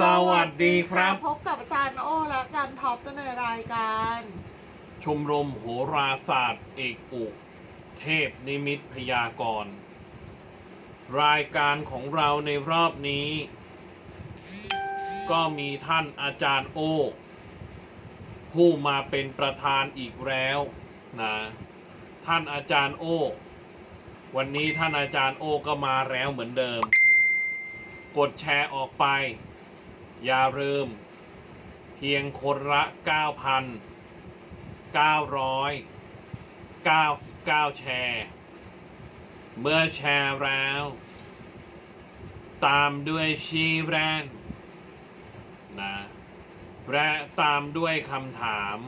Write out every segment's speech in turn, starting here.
สวัสดีครับ พบกับอาจารย์โอและอาจารย์ท็อปในรายการ ชมรมโหราศาสตร์ เอกอุเทพนิมิตพยากรณ์รายการของเราในรอบนี้ ก็มีท่านอาจารย์โอ ผู้มาเป็นประธานอีกแล้วนะท่านอาจารย์โอ วันนี้ท่านอาจารย์โอก็มาแล้วเหมือนเดิม กดแชร์ออกไป อย่าลืม เพียงคนละ 9,999 แชร์ เมื่อแชร์แล้ว ตามด้วยชีแรนนะและตามด้วยคำถาม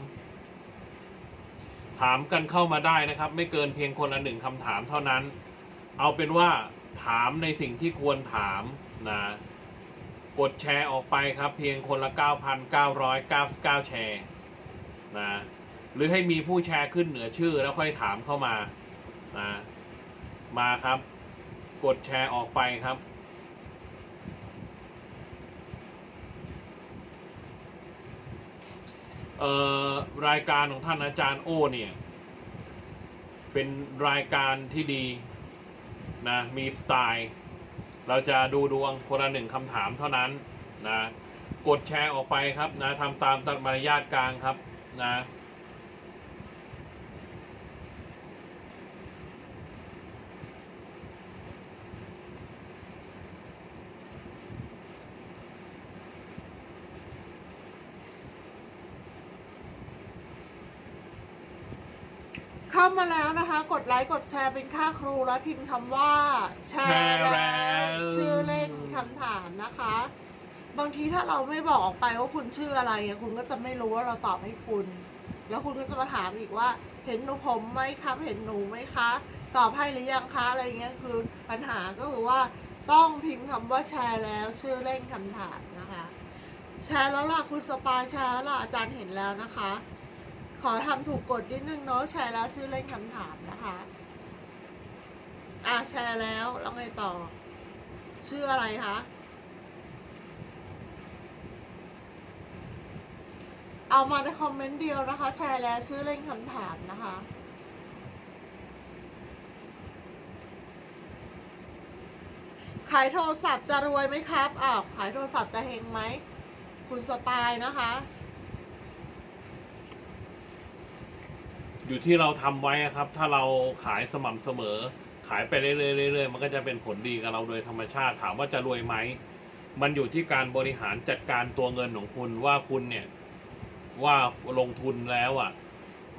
ถามกันเข้ามาได้นะครับ ไม่เกินเพียงคนละหนึ่งคำถามเท่านั้น เอาเป็นว่าถามในสิ่งที่ควรถามนะ กดแชร์ออกไปครับเพียงคนละ 9,999 แชร์นะหรือให้มีผู้แชร์ขึ้นเหนือชื่อแล้วค่อยถามเข้ามานะมาครับ กดแชร์ออกไปครับเอ่อรายการของท่านอาจารย์โอเนี่ย เป็นรายการที่ดีนะมีสไตล์ เราจะดูดวงคนละหนึ่งคำถามเท่านั้นนะกดแชร์ออกไปครับนะทำตามตามารยาทกลางครับนะ เข้ามาแล้วนะคะ กดไลค์กดแชร์เป็นค่าครูและพิมพ์คำว่า แชร์แล้วชื่อเล่นคำถามนะคะ บางทีถ้าเราไม่บอกออกไปว่าคุณชื่ออะไรอะคุณก็จะไม่รู้ว่าเราตอบให้คุณ แล้วคุณก็จะมาถามอีกว่า เห็นหนูผมไหมครับ เห็นหนูไหมคะ ตอบให้หรือยังคะอะไรเงี้ยคือปัญหาก็คือว่าต้องพิมพ์คำว่าแชร์แล้ว ชื่อเล่นคำถามนะคะ แชร์แล้วล่ะคุณสปายแชร์แล้วล่ะอาจารย์เห็นแล้วนะคะ ขอทำถูกกฎนิดนึงเนาะแชร์แล้วชื่อเล่นคำถามนะคะ อะแชร์แล้วแล้วไงต่อ ชื่ออะไรคะเอามาในคอมเมนต์เดียวนะคะ แชร์แล้วชื่อเล่นคำถามนะคะ ขายโทรศัพท์จะรวยไหมครับอ้าวขายโทรศัพท์จะเฮงไหม คุณสปายนะคะ อยู่ที่เราทำไว้ครับ ถ้าเราขายสม่ำเสมอ ขายไปเรื่อยๆเรื่อยๆมันก็จะเป็นผลดีกับเราโดยธรรมชาติ ถามว่าจะรวยไหมมันอยู่ที่การบริหารจัดการตัวเงินของคุณว่าคุณเนี่ย ว่าลงทุนแล้วอะ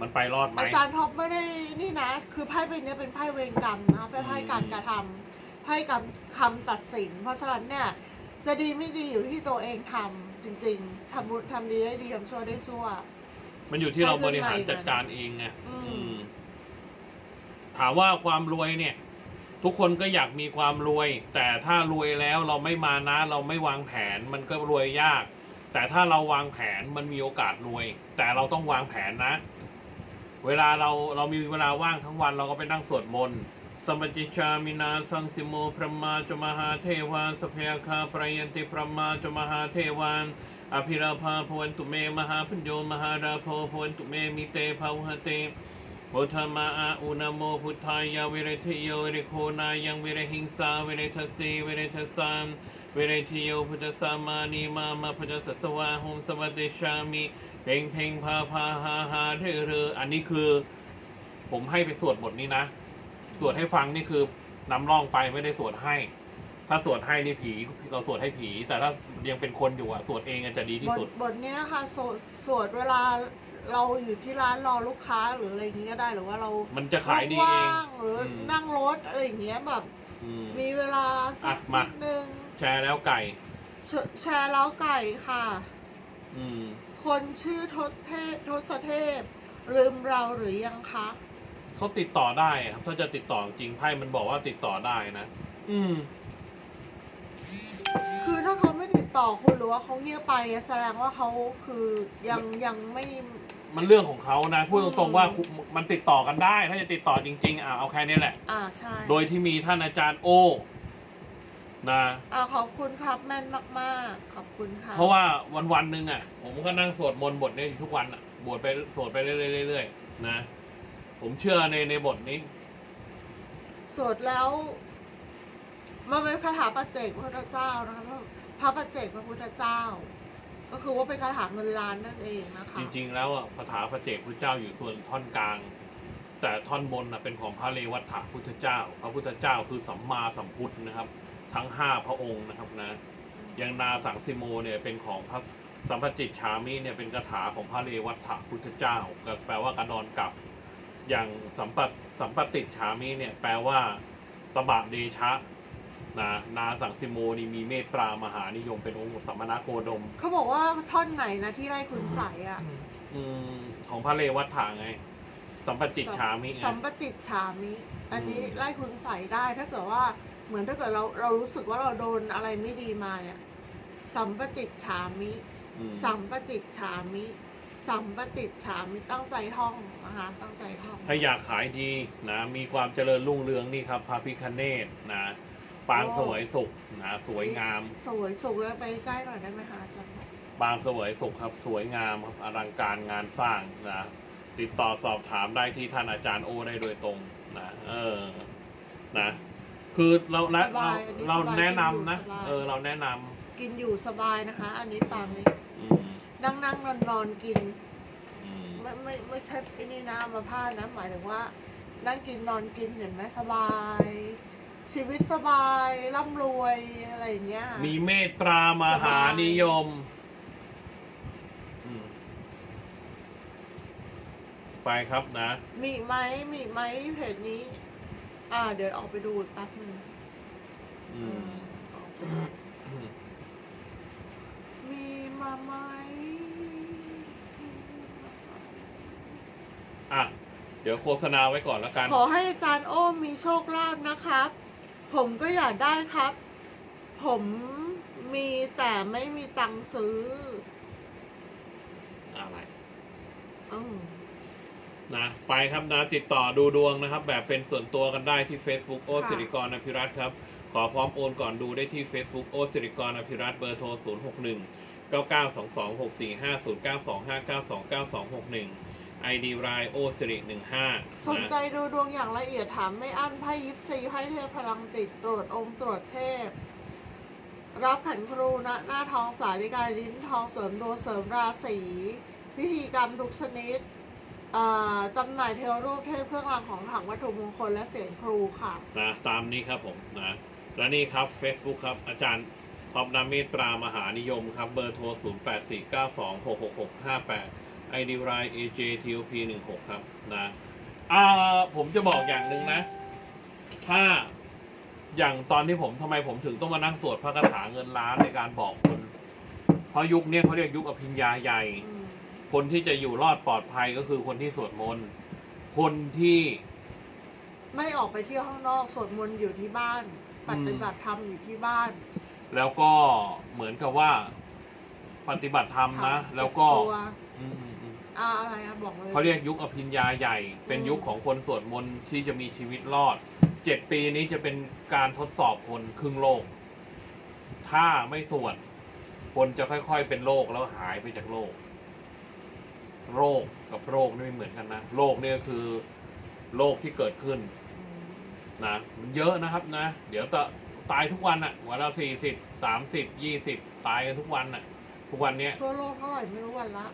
มันไปรอดไหมอาจารย์ท็อปไม่ได้นี่นะ คือไพ่ใบนี้เป็นไพ่เวรกรรมนะเป็นไพ่การกระทำไพ่กับคำตัดสิน เพราะฉะนั้นเนี่ย จะดีไม่ดีอยู่ที่ตัวเองทำจริง ๆทำบุญทำดีได้ดีทำชั่วได้ชั่ว มันอยู่ที่เราไปบขึ้นริหารใหม่จัดการเองไงอืมอืม ถามว่าความรวยเนี่ย ทุกคนก็อยากมีความรวย แต่ถ้ารวยแล้วเราไม่มานะ เราไม่วางแผน มันก็รวยยาก แต่ถ้าเราวางแผนมันมีโอกาสรวย แต่เราต้องวางแผนนะ เวลาเราเรามีเวลาว่างทั้งวันเราก็ไปนั่งสวดมนต์สมจิชามินาสังสิโมพระมาจมหาเทวานสเพยคาปรยันติพระมาจมหาเทวาน อภิราภาพวันตุเมมหาพัญโยมหาราโพพวันตุเมมิเตภาวหเตพุทธมาอาอุณโมพุทธายาวิเรทโยวิเรโคนายังวิเรหิงสาวิเรทสีวิเรทสามวิเรทโยพุทธสามานีมามาพุทธสัสวาหุมสวัสดิชามิเพ่งเพ่งพาพาหาหาเธอเรออันนี้คือ ผมให้ไปสวดบทนี้นะ สวดให้ฟังนี่คือนำร่องไปไม่ได้สวดให้ ถ้าสวดให้นี่ผีเราสวดให้ผี แต่ถ้ายังเป็นคนอยู่อะสวดเองอะจะดีที่บทสุดบทเนี้ยค่ะสวดสวดเวลาเราอยู่ที่ร้านรอลูกค้าหรืออะไรอย่างเงี้ยก็ได้หรือว่าเรามันจะขายดีเองว่างๆหรืออม นั่งรถอะไรอย่างเงี้ยแบบอืม มีเวลาสักอะมา นิดนึงแชร์แล้วไก่ แชแชร์แล้วไก่ค่ะ อืม คนชื่อทศเทพทศเทพ ลืมเราหรือยังคะ เขาติดต่อได้ครับถ้าจะติดต่อจริงไพ่มันบอกว่าติดต่อได้นะ อืม คือถ้าเขาไม่ติดต่อคุณหรือว่าเขาเงียบไปแสดงว่าเขาคือยังยังไม่มันเรื่องของเขานะพูดอืตรมงๆว่าคุณมันติดต่อกันได้ ถ้าจะติดต่อจริงๆอะเอาแค่นี้แหละ อ่าใช่โดยที่มีท่านอาจารย์โอนะ อ่าขอบคุณครับแม่นมากๆ ขอบคุณค่ะเพราะว่าวันวันๆหนึ่งอะ ผมก็นั่งสวดมนต์บทนี้ทุกวันอะบวชไปสวดไปเรื่อยๆเรื่อยๆนะ ผมเชื่อในในบทนี้ สวดแล้ว มันเป็นคาถาปัจเจกพระพุทธเจ้านะคะพระปัจเจกพระพุทธเจ้า ก็คือว่าเป็นคาถาเงินล้านนั่นเองนะคะ จริง ๆ แล้วอะพระถาพระเจกพุทธเจ้าอยู่ส่วนท่อนกลาง แต่ท่อนบนอะเป็นของพระเรวัฏฐพุทธเจ้า พระพุทธเจ้าคือสัมมาสัมพุทธนะครับ ทั้งห้าพระองค์นะครับนะอย่างนาสังสิโมเนี่ยเป็นของพระสัมปจิตฉามิเนี่ยเป็นคาถาของพระเรวัฏฐพุทธเจ้าก็แปลว่ากระดอนกลับ อย่างสัมปสัมปติฉามิเนี่ยแปลว่าตบะเดชะ นะนาสังสิโมนี่มีเมตตามหานิยมเป็นองค์สัมมนาโคดม เขาบอกว่าท่อนไหนนะที่ไล่คุณใสยอะ อืมของพระเรวัฏฐาไง สัมปจิตฉามิไง สัมปจิตฉามิ อันนี้อืมไล่คุณใสยได้ ถ้าเกิดว่าเหมือนถ้าเกิดเราเรารู้สึกว่าเราโดนอะไรไม่ดีมาเนี่ย สัมปจิตฉามิ อืมสัมปจิตฉามิ สัมปจิตฉามิตั้งใจท่องนะคะตั้งใจท่องถ้าอยากขายดีนะ มีความเจริญรุ่งเรืองนี่ครับพระพิคเนตนะ ปางสวยสุขนะสวยงาม สวยสุขแล้วไปใกล้หน่อยได้ไหมคะอาจารย์ ปางสวยสุขครับสวยงามครับอลังการงานสร้างนะติดต่อสอบถามได้ที่ท่านอาจารย์โอได้โดยตรงนะเออนะคือเราเราสบายอันนี้เราสบายแนะนำนะกินอยู่สบาย เออเราแนะนำกินอยู่สบายนะคะ อันนี้ปางนี้อืมนั่งนั่งนอนนอนกิน อืมไม่ไม่ไม่ใช่ไอ้นี่นะอัมาพาดนะหมายถึงว่า นั่งกินนอนกินเห็นไหมสบาย ชีวิตสบายร่ำรวยอะไรอย่างเงี้ย มีเมตตามหานิยมอืมไปครับนะ มีอีกไหมมีอีกไหมเพจนี้ อ่า เดี๋ยวออกไปดูอีกแป๊บนึงอืมออกไปดูมีมาไหมอะ เดี๋ยวโฆษณาไว้ก่อนแล้วกัน ขอให้อาจารย์โอ้มีโชคลาภนะครับ ผมก็อยากได้ครับ ผมมีแต่ไม่มีตังค์ซื้อ อะไรอืมนะไปครับนะติดต่อดูดวงนะครับ แบบเป็นส่วนตัวกันได้ที่ Facebook โอค่ะสิริกรอภิรัตน์ครับ ขอพร้อมโอนก่อนดูได้ที่ Facebook โอสิริกรอภิรัตน์เบอร์โทร 0 6 1 9 9 2 2 6 4 5 0 9 2 5 9 2 9 2 6 1 ID รายโอสิริ15สนใจดูดวงอย่างละเอียดถามไม่อั้นไพ่ยิปซีไพ่เทพพลังจิตตรวจองค์ตรวจเทพ รับขันครูณหน้าทองสาริกาลิ้นทองเสริมดวงเสริมราศีพิธีกรรมทุกชนิดอ่าจำหน่ายเทวรูปเทพเครื่องรางของขลังวัตถุมงคลและเสียงครูค่ะนะตามนี้ครับผมนะและนี่ครับ Facebook ครับ อาจารย์ท็อปนาเมตตรามหานิยมครับ เบอร์โทร 0 8 4 9 2 6 6 6 5 8 ID ราย AJTOP 1 6ครับนะอ่าผมจะบอกอย่างหนึ่งนะ ถ้าอย่างตอนที่ผมทำไมผมถึงต้องมานั่งสวดพระคาถาเงินล้านในการบอกคน เพราะยุคนี้เขาเรียกยุคอภิญญาใหญ่อืมคนที่จะอยู่รอดปลอดภัยก็คือคนที่สวดมนต์คนที่ ไม่ออกไปเที่ยวข้างนอกสวดมนต์อยู่ที่บ้าน ปฏิบัติธรรมอยู่ที่บ้าน แล้วก็เหมือนกับว่า ปฏิบัติธรรมนะทำแล้วก็ เบตัว อืม อืมอืมอ่าอะไรอะบอกเลยเขาเรียกยุคอภิญญาใหญ่ เป็นอืมยุคของคนสวดมนต์ที่จะมีชีวิตรอดเจ็ดปีนี้จะเป็นการทดสอบคนครึ่งโลก ถ้าไม่สวด คนจะค่อยๆเป็นโรคแล้วหายไปจากโลก โรคกับโรคนี่ไม่เหมือนกันนะโรคเนี่ยคือโรคที่เกิดขึ้นอืมนะมันเยอะนะครับนะ เดี๋ยวตะตายทุกวันอะวันละสี่สิบสามสิบยี่สิบตายกันทุกวันอะทุกวันเนี้ยทั่วโลกเท่าไหร่ไม่รู้วันละ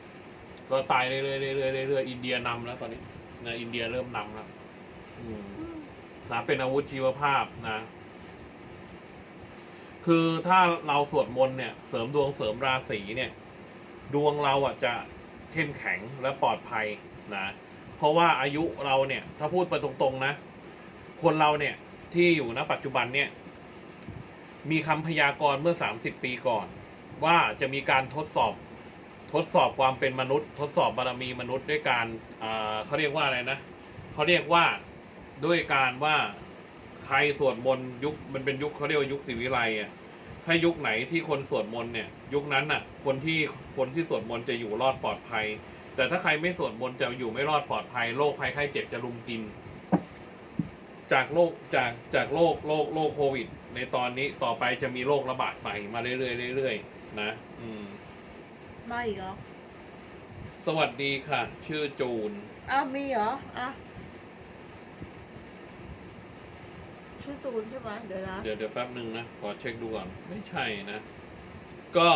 ก็ตายเรื่อยๆเรื่อยๆเรื่อยๆอินเดียนำแล้วตอนนี้นะอินเดียเริ่มนำแล้วอืมอืมนะเป็นอาวุธชีวภาพนะ คือถ้าเราสวดมนต์เนี่ย เสริมดวงเสริมราศีเนี่ย ดวงเราอะจะเข้มแข็งและปลอดภัยนะ เพราะว่าอายุเราเนี่ย ถ้าพูดไปตรงๆนะ คนเราเนี่ยที่อยู่ณปัจจุบันเนี่ย มีคำพยากรณ์เมื่อ 30 ปีก่อน ว่าจะมีการทดสอบ ทดสอบความเป็นมนุษย์ ทดสอบบารมีมนุษย์ด้วยการเอ่อเขาเรียกว่าอะไรนะเขาเรียกว่าด้วยการว่าใครสวดมนต์ยุคมันเป็นยุคเขาเรียกว่ายุคศิวิไลอะถ้ายุคไหนที่คนสวดมนต์เนี่ยยุคนั้นน่ะคนที่คนที่สวดมนต์จะอยู่รอดปลอดภัย แต่ถ้าใครไม่สวดมนต์จะอยู่ไม่รอดปลอดภัยโรคภัยไข้เจ็บจะลุมกิน จากโรคจากจากโรคโรคโรคโควิด ในในตอนนี้ต่อไปจะมีโรคระบาดใหม่มาเรื่อยๆเรื่อยๆนะ อืม มาอีกเหรอ สวัสดีค่ะ ชื่อจูน อ้าวมีเหรอ อะ ชื่อจูนใช่ไหมเดี๋ยวนะ เดี๋ยวเดี๋ยวแป๊บหนึ่งนะ ขอเช็คดูก่อน ไม่ใช่นะ ก็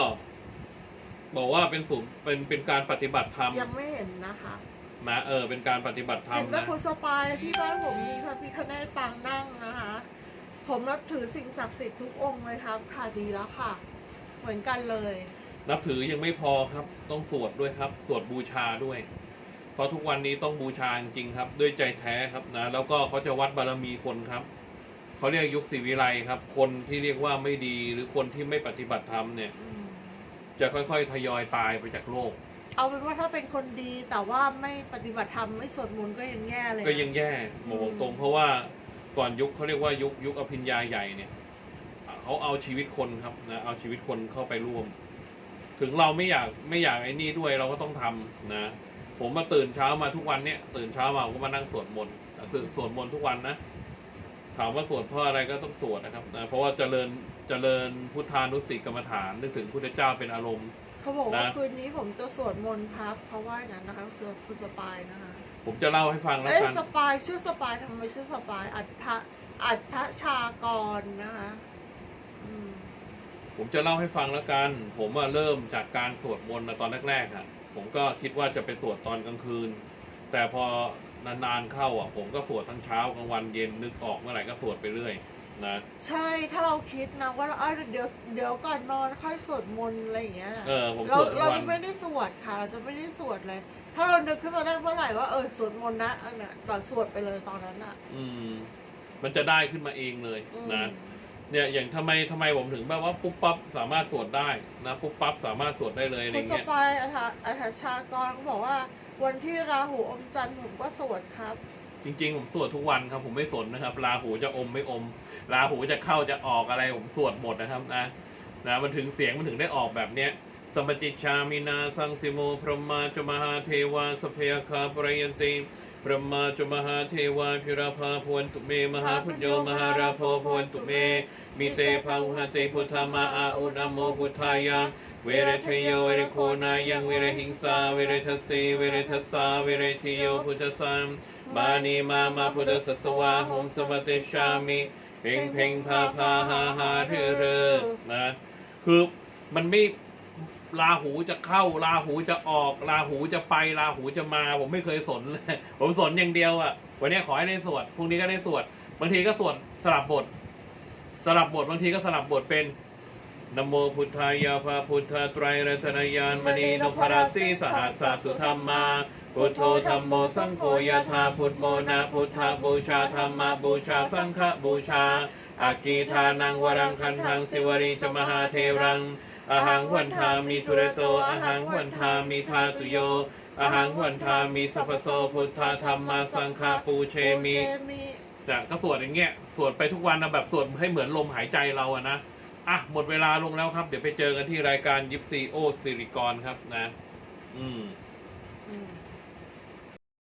บอกว่าเป็นศูนย์เป็นเป็นการปฏิบัติธรรมยังไม่เห็นนะคะนะเออ เป็นการปฏิบัติธรรเห็มนว่านะ คุณสปายที่บ้านผมมีพระพิฆเนศปางนั่งนะคะ ผมนับถือสิ่งศักดิ์สิทธิ์ทุกองค์เลยครับ ค่ะดีแล้วค่ะ เหมือนกันเลย นับถือยังไม่พอครับ ต้องสวดด้วยครับ สวดบูชาด้วย เพราะทุกวันนี้ต้องบูชาจริงๆครับ ด้วยใจแท้ครับนะ แล้วก็เขาจะวัดบารมีคนครับ เขาเรียกยุคศรีวิไลครับ คนที่เรียกว่าไม่ดีหรือคนที่ไม่ปฏิบัติธรรมเนี่ยอืมจะค่อยๆทยอยตายไปจากโลก เอาเป็นว่าถ้าเป็นคนดีแต่ว่าไม่ปฏิบัติธรรมไม่สวดมนต์ก็ยังแย่เลยนะก็ยังแย่บอกตรงๆเพราะว่าก่อนยุคเขาเรียกว่ายุคยุคอภิญญาใหญ่เนี่ยเขาเอาชีวิตคนครับนะเอาชีวิตคนเข้าไปร่วม ถึงเราไม่อยากไม่อยากไอ้นี่ด้วยเราก็ต้องทำนะ ผมมาตื่นเช้ามาทุกวันเนี่ยตื่นเช้ามาผมก็มานั่งสวดมนต์สวดสวดมนต์ทุกวันนะถามว่าสวดเพราะอะไรก็ต้องสวดนะครับนะเพราะว่าเจริญเจริญพุทธานุสติกรรมฐานนึกถึงพุทธเจ้าเป็นอารมณ์ เขาบอกว่านะคืนนี้ผมจะสวดมนต์ครับเขาว่าอย่างนั้นนะคะสวดคุณสปายนะคะ ผมจะเล่าให้ฟังแล้วเอ้ยกันสปายชื่อสปายทำไมชื่อสปายอัฏฐะอัฏฐชากรนะคะอืม ผมจะเล่าให้ฟังแล้วกัน ผมว่าเริ่มจากการสวดมนต์นะตอนแรกๆอะผมก็คิดว่าจะไปสวดตอนกลางคืน แต่พอนานๆเข้าอะ ผมก็สวดทั้งเช้ากลางวันเย็นนึกออกเมื่อไหร่ก็สวดไปเรื่อยนะใช่ถ้าเราคิดนะว่าเอ้ยเดี๋ยวเดี๋ยวก่อนนอนค่อยสวดมนต์อะไรอย่างเงี้ยเออผมเราสวดทุกเราวัจะน ไม่ได้สวดค่ะ เราจะไม่ได้สวดเลย ถ้าเรานึกขึ้นมาได้เมื่อไหร่ว่าเออสวดมนต์นะอันน่ะก่อนสวดไปเลยตอนนั้นอะ อืม มันจะได้ขึ้นมาเองเลยอืม นะ เนี่ยอย่างทำไมทำไมผมถึงแบบว่าปุ๊บปั๊บสามารถสวดได้นะปุ๊บปั๊บสามารถสวดได้เลยอะไรคุณสเงี้ยปายอัฏฐะอัฏฐชากรก็บอกว่า วันที่ราหูอมจันทร์ผมก็สวดครับ จริง ๆ ผมสวดทุกวันครับผมไม่สนนะครับราหูจะอมไม่อมราหูจะเข้าจะออกอะไรผมสวดหมดนะครับนะนะมันถึงเสียงมันถึงได้ออกแบบเนี้ย สมปจิชามินาสังสิโมพรหมาจมหาเทวาสพยคาปรยันติพรหมาจมหาเทวาพิราภาพวนตุเมมหาพุทโยมหาราโพพวนตุเม มิเตภาหุหเตพุทธมาอาอุนโมพุทธายะเวรทโยเวรโคนายังเวรหิงสาเวรทัสสีเวรทัสสาเวรทิโยพุทธสัมมานีมามาพุทธสัสวาหงสวัติชามิเพ่งเพ่งพาพาหาหาเรอเรอนะคือมันไม่ ลาหูจะเข้าลาหูจะออกลาหูจะไปลาหูจะมา ผมไม่เคยสนเลยผมสนอย่างเดียวอะ่ะ วันนี้ขอให้ได้สวดพรุ่งนี้ก็ได้สวด บางทีก็สวดสลับบท สลับบทบางทีก็สลับบทเป็นนะโมพุทธายาภาพุทธไตรรัตนยานมณีนพราสีสหัสสุธรรมาพุทโธธรรมโมสังโฆยะธาพุทโมนะพุทธบูชาธรรมบูชาสังฆบูชาอากีทานังวรังคันทังสิวรีจมหาเทรังอหังวันทามิทุระโตอหังวันทามิทาตุโยอหังวันทามิสัพพโสพุทธธรรมาสังฆาปูเชมิปูเชมิแต่ก็สวดอย่างเงี้ยสวดไปทุกวันนะแบบสวดให้เหมือนลมหายใจเราอะนะอะหมดเวลาลงแล้วครับ เดี๋ยวไปเจอกันที่รายการยิปซีโอซิริกรครับนะ อืม อืม